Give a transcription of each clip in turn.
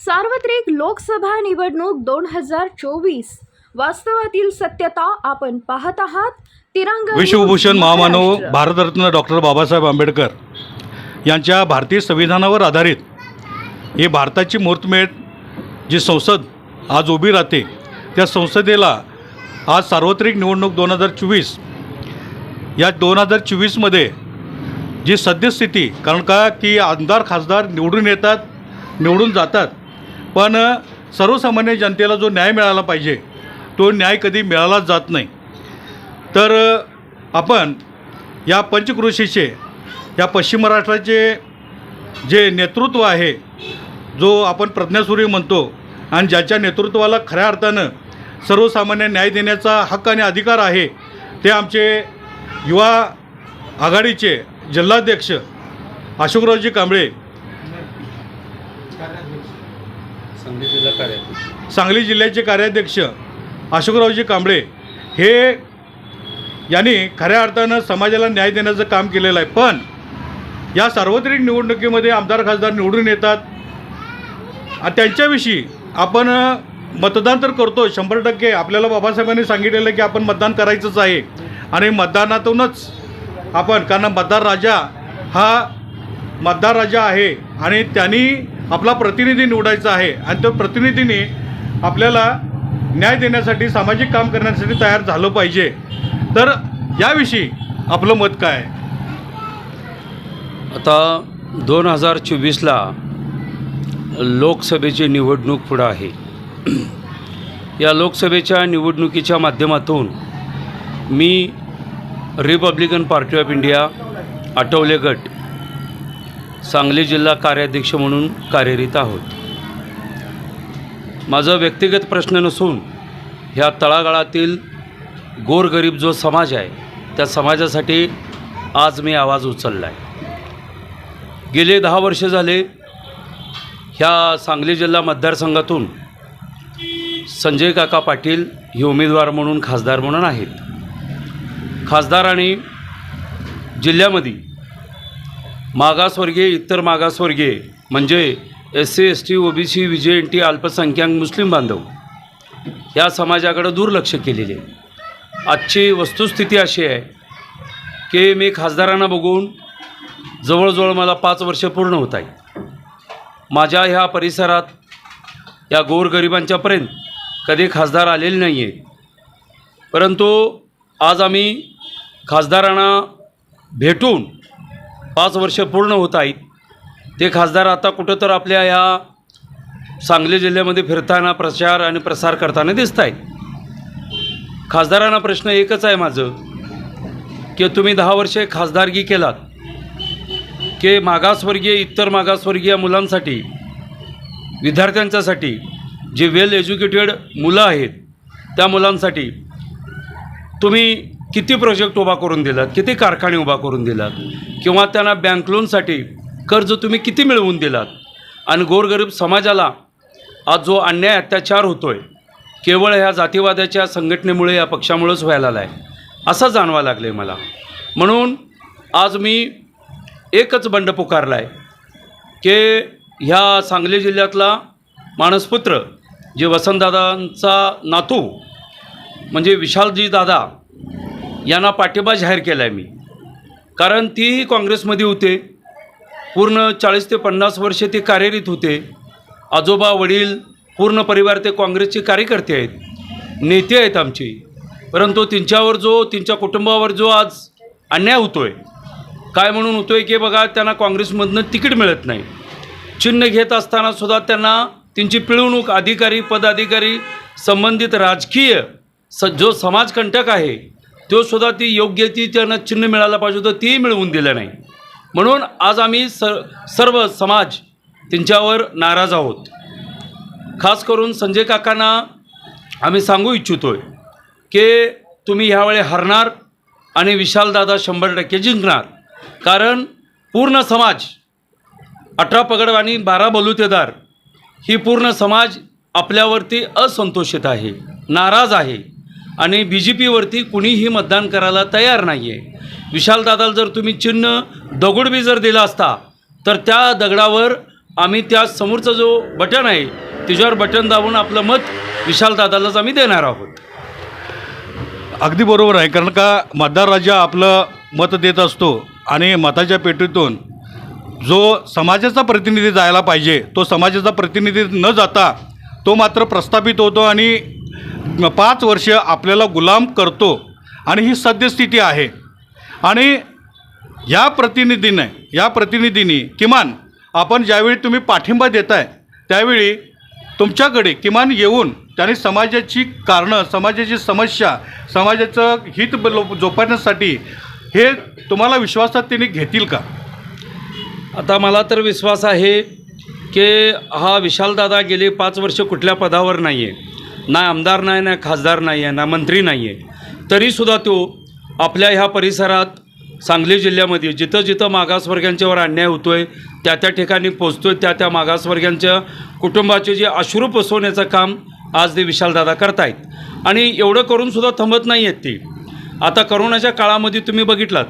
सार्वत्रिक लोकसभा निवडणूक दोन हजार चोवीस. वास्तवातील सत्यता आपण पाहत आहात. तिरंगा विश्वभूषण महामानव. भारतरत्न डॉक्टर बाबासाहेब आंबेडकर यांच्या भारतीय संविधानावर आधारित ही भारताची मूर्तमेढ जी संसद आज उभी राहते त्या संसदेला आज सार्वत्रिक निवडणूक दोन हजार चोवीस या दोन हजार चोवीसमध्ये जी सद्यस्थिती कारण का की आमदार खासदार निवडून येतात निवडून जातात. पण सर्वसामान्य जनतेला जो न्याय मिळाला पाहिजे तो न्याय कधी मिळालाच जात नाही. तर आपण या पंचकृषीचे या पश्चिम महाराष्ट्राचे जे नेतृत्व आहे जो आपण प्रज्ञासूर्य म्हणतो आणि ज्याच्या नेतृत्वाला खऱ्या अर्थानं सर्वसामान्य न्याय देण्याचा हक्क आणि अधिकार आहे ते आमचे युवा आघाडीचे जिल्हाध्यक्ष अशोकरावजी कांबळे. सांगली जिल्हा कार्याध्यक्ष. सांगली जिल्ह्याचे कार्याध्यक्ष अशोकरावजी कांबळे हे यांनी खऱ्या अर्थानं समाजाला न्याय देण्याचं काम केलेलं आहे. पण या सार्वत्रिक निवडणुकीमध्ये आमदार खासदार निवडून येतात. त्यांच्याविषयी आपण मतदान तर करतो शंभर टक्के. आपल्याला बाबासाहेबांनी सांगितलेलं की आपण मतदान करायचंच आहे. आणि मतदानातूनच आपण कारण मतदार राजा हा मतदार राजा आहे. आणि त्यांनी आपला प्रतिनिधी निवडायचा आहे. आणि तो प्रतिनिधीने आपल्याला न्याय देण्यासाठी सामाजिक काम करण्यासाठी तयार झालं पाहिजे. तर याविषयी आपलं मत काय आता दोन हजार चोवीसला लोकसभेची निवडणूक पुढं आहे. या लोकसभेच्या निवडणुकीच्या माध्यमातून मी Republican Party of India Athawale गट सांगली जिल्हा कार्याध्यक्ष म्हणून कार्यरत आहोत. माझा व्यक्तिगत प्रश्न नसून ह्या तळागाळातील गोरगरीब जो समाज आहे त्या समाजासाठी आज मी आवाज उचलला आहे गेले दहा वर्ष झाले ह्या सांगली जिल्हा मतदारसंघातून संजय काका पाटील हे उमेदवार म्हणून खासदार म्हणून आहेत. खासदार आणि जिल्ह्यामध्ये मागासवर्गीय इतर मागासवर्गीय म्हणजे S C S T O B C विजय एन टी अल्पसंख्याक मुस्लिम बांधव या समाजाकडं दुर्लक्ष केलेले आहे. आजची वस्तुस्थिती अशी आहे की मी खासदारांना बघून जवळजवळ मला पाच वर्ष पूर्ण होत आहे माझ्या ह्या परिसरात या गोरगरिबांच्यापर्यंत कधी खासदार आलेले नाही आहेत परंतु आज आम्ही खासदारांना भेटून पाच वर्ष पूर्ण होत आहेत. ते खासदार आता कुठं तर आपल्या या सांगली जिल्ह्यामध्ये फिरताना प्रचार आणि प्रसार करताना दिसत आहेत. खासदारांना प्रश्न एकच आहे माझं की तुम्ही दहा वर्षे खासदारगी केलात की मागासवर्गीय इतर मागासवर्गीय मुलांसाठी विद्यार्थ्यांच्यासाठी जे वेल एज्युकेटेड मुलं आहेत त्या मुलांसाठी तुम्ही किती प्रोजेक्ट उभा करून दिलात? किती कारखाने उभा करून दिलात? किंवा त्यांना बँक लोनसाठी कर्ज तुम्ही किती मिळवून दिलात? आणि गोरगरीब समाजाला आज जो अन्याय अत्याचार होतो आहे केवळ ह्या जातीवादाच्या संघटनेमुळे या पक्षामुळेच व्हायला आहे असं जाणवा लागलं आहे मला. म्हणून आज मी एकच बंड पुकारला आहे की ह्या सांगली जिल्ह्यातला मानसपुत्र जे वसंतदादांचा नातू म्हणजे विशालजी दादा यांना पाठिंबा जाहीर केला आहे मी. कारण तीही काँग्रेसमध्ये होते. पूर्ण चाळीस ते पन्नास वर्षे ते कार्यरत होते. आजोबा वडील पूर्ण परिवार ते काँग्रेसचे कार्यकर्ते आहेत. नेते आहेत आमचे. परंतु त्यांच्यावर जो त्यांच्या कुटुंबावर जो आज अन्याय होतो आहे काय म्हणून होतो आहे की बघा त्यांना काँग्रेसमधनं तिकीट मिळत नाही. चिन्ह घेत असताना सुद्धा त्यांना त्यांची पिळवणूक अधिकारी पदाधिकारी संबंधित राजकीय स जो समाजकंटक आहे तो सुद्धा ती योग्य ती त्यांना चिन्ह मिळायला पाहिजे होतं तेही मिळवून दिलं नाही. म्हणून आज आम्ही सर सर्व समाज त्यांच्यावर नाराज आहोत. खास करून संजय काकांना आम्ही सांगू इच्छितो आहे की तुम्ही ह्यावेळी हरणार आणि विशालदादा शंभर टक्के जिंकणार. कारण पूर्ण समाज अठरा पगड आणि बारा बलुतेदार ही पूर्ण समाज आपल्यावरती असंतोषित आहे नाराज आहे. आणि बी जे पीवरती कुणीही मतदान करायला तयार नाही आहे विशालदादाला जर तुम्ही चिन्ह दगड बी जर दिला असता तर त्या दगडावर आम्ही त्या समोरचा जो बटन आहे त्याच्यावर बटन दाबून आपलं मत विशाल दादालाच आम्ही देणार आहोत. अगदी बरोबर आहे कारण का मतदार राजा आपलं मत देत असतो आणि मताच्या पेटीतून जो समाजाचा प्रतिनिधी जायला पाहिजे तो समाजाचा प्रतिनिधी न जाता तो मात्र प्रस्थापित होतो आणि पाच वर्ष आपल्याला गुलाम करतो आणि ही सद्यस्थिती आहे. आणि या प्रतिनिधीने या प्रतिनिधींनी किमान आपण ज्यावेळी तुम्ही पाठिंबा देताय त्यावेळी तुमच्याकडे किमान येऊन त्याने समाजाची कारणं समाजाची समस्या समाजाचं हित लो- जोपासण्यासाठी हे तुम्हाला विश्वासात त्यांनी घेतील का? आता मला तर विश्वास आहे की हा विशालदादा गेले पाच वर्ष कुठल्या पदावर नाही आहे ना आमदार नाही ना खासदार नाही आहे ना मंत्री नाही आहे. तरीसुद्धा तो आपल्या ह्या परिसरात सांगली जिल्ह्यामध्ये जिथं जिथं मागासवर्गीयांच्यावर अन्याय होतो आहे त्या त्या ठिकाणी पोचतो आहे त्या त्या मागासवर्गीयांच्या कुटुंबाचे जे अश्रू पसवण्याचं काम आज ते विशालदादा करतायत. आणि एवढं करूनसुद्धा थांबत नाही आहेत ते. आता करोनाच्या काळामध्ये तुम्ही बघितलात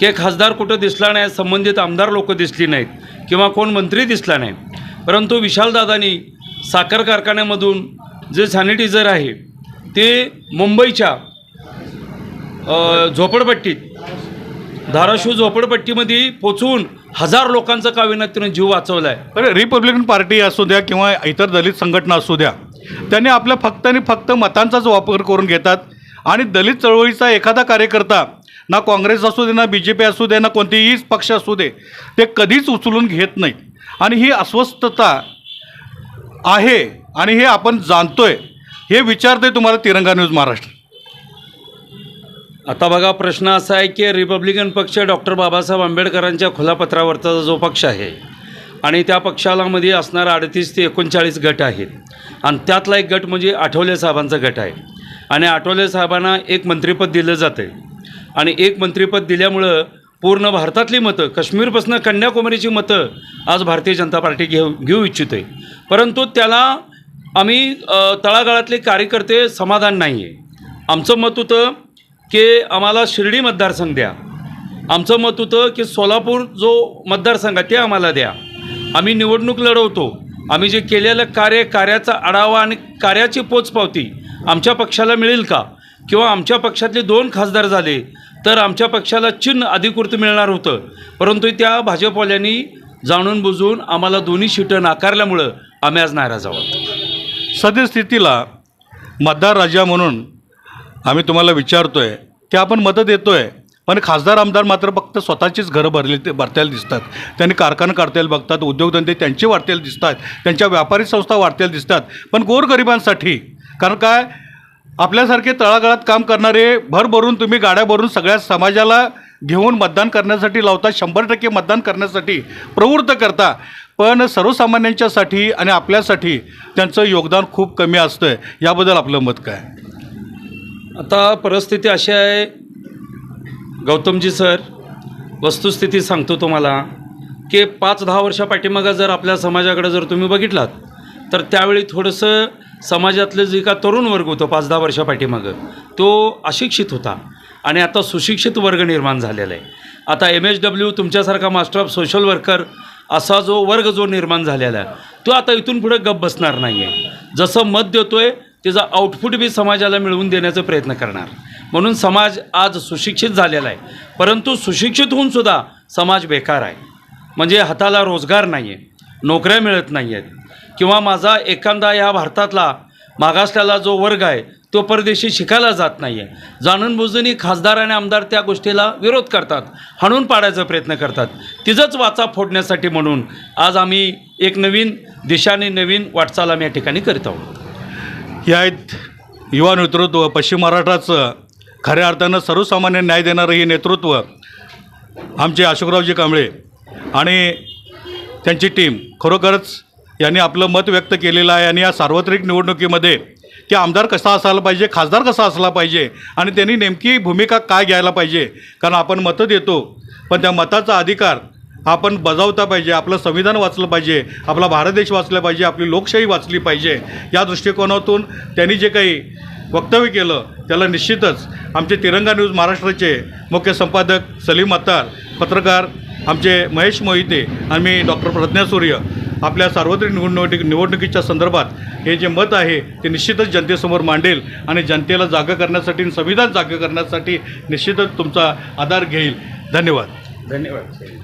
की खासदार कुठं दिसला नाही संबंधित आमदार लोक दिसली नाहीत किंवा कोण मंत्री दिसला नाही. परंतु विशालदादांनी साखर कारखान्यामधून जे सॅनिटायझर आहे ते मुंबईच्या झोपडपट्टीत धाराशिव झोपडपट्टीमध्ये पोचवून हजार लोकांचा काविनात जीव वाचवला आहे अरे रिपब्लिकन पार्टी असू द्या किंवा इतर दलित संघटना असू द्या त्यांनी आपल्या फक्त आणि फक्त मतांचाच वापर करून घेतात आणि दलित चळवळीचा एखादा कार्यकर्ता ना काँग्रेस असू दे ना बी जे पी असू दे ना कोणतेही पक्ष असू दे ते कधीच उचलून घेत नाहीत. आणि ही अस्वस्थता आहे आणि हे आपण जाणतोय हे विचारतोय तुम्हाला तिरंगा न्यूज महाराष्ट्र. आता बघा प्रश्न असा आहे की रिपब्लिकन पक्ष डॉक्टर बाबासाहेब आंबेडकरांच्या खुलापत्रावरचा जो पक्ष आहे आणि त्या पक्षाला मध्ये असणारा अडतीस ते एकोणचाळीस गट आहेत. आणि त्यातला एक गट म्हणजे आठवले साहेबांचा गट आहे. आणि आठवले साहेबांना एक मंत्रिपद दिलं जातं आहे आणि एक मंत्रिपद दिल्यामुळं पूर्ण भारतातली मतं काश्मीरपासून कन्याकुमारीची मतं आज भारतीय जनता पार्टी घेऊ घेऊ इच्छित आहे परंतु त्याला आम्ही तळागाळातले कार्यकर्ते समाधान नाही आहे आमचं मत होतं की आम्हाला शिर्डी मतदारसंघ द्या. आमचं मत होतं की सोलापूर जो मतदारसंघ आहे ते आम्हाला द्या. आम्ही निवडणूक लढवतो. आम्ही जे केलेलं कार्य कार्याचा आढावा आणि कार्याची पोचपावती आमच्या पक्षाला मिळेल का? किंवा आमच्या पक्षातले दोन खासदार झाले तर आमच्या पक्षाला चिन्ह अधिकृत मिळणार होतं. परंतु त्या भाजपवाल्यांनी जाणून बुजून आम्हाला दोन्ही शिटं नाकारल्यामुळं आम्ही आज नाराज आहोत. सद्यस्थितीला मतदार राजा म्हणून आम्ही तुम्हाला विचारतो आहे की आपण मतं आहे पण खासदार आमदार मात्र फक्त स्वतःचीच घरं भरले ते भरतायला दिसतात. त्यांनी कारखाना काढतायला बघतात उद्योगधंदे त्यांचे वाढतायला दिसतात त्यांच्या व्यापारी संस्था वाढतायला दिसतात पण गोरगरिबांसाठी कारण काय आपल्यासारखे तळागाळात काम करणारे भरभरून तुम्ही गाड्या भरून सगळ्या समाजाला घेऊन मतदान करण्यासाठी लावता शंभर टक्के मतदान करण्यासाठी प्रवृत्त करता पण सर्वसामान्यांच्यासाठी आणि आपल्यासाठी त्यांचं योगदान खूप कमी असतं आहे याबद्दल आपलं मत काय? आता परिस्थिती अशी आहे गौतमजी सर वस्तुस्थिती सांगतो तुम्हाला की पाच दहा वर्षा पाठीमागं जर आपल्या समाजाकडे जर तुम्ही बघितलात तर त्यावेळी थोडंसं समाजातलं जे का तरुण वर्ग होतं पाच दहा वर्षा पाठीमागं तो अशिक्षित होता. आणि आता सुशिक्षित वर्ग निर्माण झालेला आहे. आता एम एच डब्ल्यू तुमच्यासारखा मास्टर ऑफ सोशल वर्कर असा जो वर्ग जो निर्माण झालेला आहे तो आता इथून पुढे गप बसणार नाही आहे जसं मत देतोय त्याचा आउटपुट बी समाजाला मिळवून देण्याचा प्रयत्न करणार. म्हणून समाज आज सुशिक्षित झालेला आहे. परंतु सुशिक्षित होऊन सुद्धा समाज बेकार आहे. म्हणजे हाताला रोजगार नाही आहे नोकऱ्या मिळत नाही आहेत किंवा माझा एखादा या भारतातला मागासलेला जो वर्ग आहे तो परदेशी शिकायला जात नाही आहे जाणून बुजूनही खासदार आणि आमदार त्या गोष्टीला विरोध करतात हाणून पाडायचा प्रयत्न करतात. तिचंच वाचा फोडण्यासाठी म्हणून आज आम्ही एक नवीन दिशाने नवीन वाटचाल आम्ही या ठिकाणी करीत आहोत. हे आहेत युवा नेतृत्व पश्चिम महाराष्ट्राचं खऱ्या अर्थानं सर्वसामान्य न्याय देणारं हे नेतृत्व आमचे अशोकरावजी कांबळे आणि त्यांची टीम खरोखरच यांनी आपलं मत व्यक्त केलेलं आहे आणि या सार्वत्रिक निवडणुकीमध्ये की आमदार कसा असायला पाहिजे खासदार कसा असला पाहिजे आणि त्यांनी नेमकी भूमिका काय घ्यायला पाहिजे? कारण आपण मतं देतो पण त्या मताचा अधिकार आपण बजावता पाहिजे आपलं संविधान वाचलं पाहिजे आपला भारत देश वाचला पाहिजे आपली लोकशाही वाचली पाहिजे. या दृष्टिकोनातून त्यांनी जे काही वक्तव्य केलं त्याला निश्चितच आमचे तिरंगा न्यूज महाराष्ट्राचे मुख्य संपादक सलीम अत्तार पत्रकार आमचे महेश मोहिते आणि मी डॉक्टर प्रज्ञा सूर्य आपल्या सार्वत्रिक निवडणुकी निवडणुकीच्या संदर्भात हे जे मत आहे ते निश्चितच जनतेसमोर मांडेल आणि जनतेला जागा करण्यासाठी आणि संविधान जागा करण्यासाठी निश्चितच तुमचा आधार घेईल. धन्यवाद. धन्यवाद.